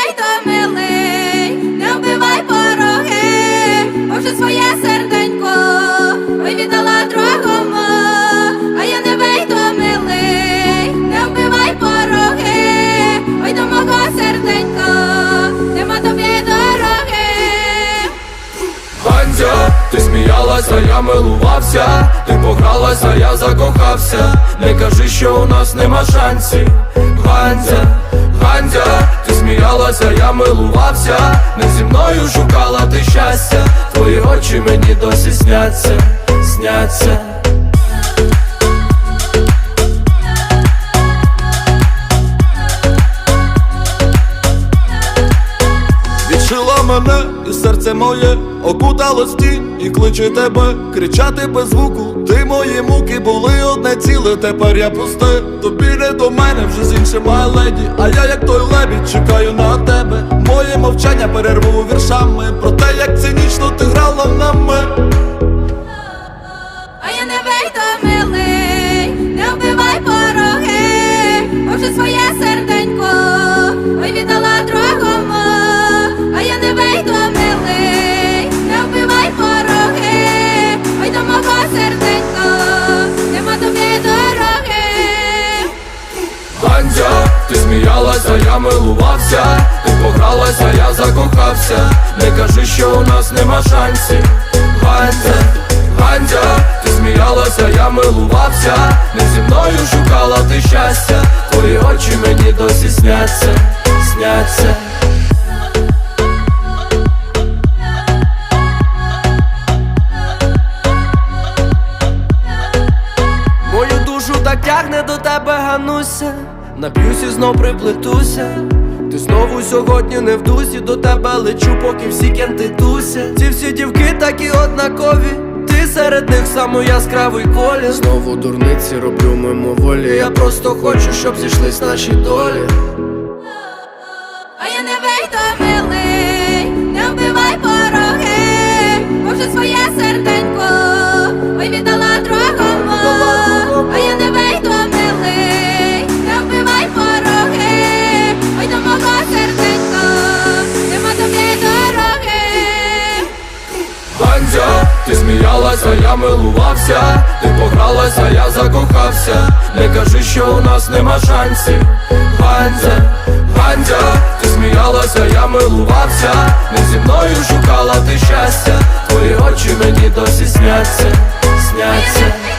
бий, то милий, не вбивай пороги, бо вже своє серденько, ой віддала другому, а я не то милий, не вбивай пороги, ой до мого серденько, нема тобі дороги. Гандя, ти сміялася, я милувався, ти погралася, я закохався. Не кажи, що у нас нема шансів. Ти сміялася, я милувався, не зі мною шукала ти щастя. Твої очі мені досі сняться, сняться. Відшила мене і серце моє окутало стінь і кличе тебе, кричати без звуку. Ти мої муки були одне ціле, тепер я пусте. Тобі не до мене вже іншими леді. А я, як той лебідь, чекаю на тебе. Моє мовчання перерву віршами про те, як цинічно ти я милувався, ти погралася, я закохався. Не кажи, що у нас нема шансів. Гандя, Гандя, ти сміялася, я милувався, не зі мною шукала ти щастя. Твої очі мені досі сняться, сняться. Мою душу так тягне до тебе, гануся, нап'юсь і знов приплетуся. Ти знову сьогодні не в дусі, до тебе лечу, поки всі кенти тусять Ці всі дівки такі однакові. Ти серед них самий яскравий колір Знову дурниці роблю мимоволі. Я просто хочу, щоб зійшлись наші долі. Сміялася, я милувався, ти погралася, я закохався. Не кажи, що у нас нема шансів. Гандя, Гандя, ти сміялася, я милувався, не зі мною шукала ти щастя. Твої очі мені досі сняться, сняться.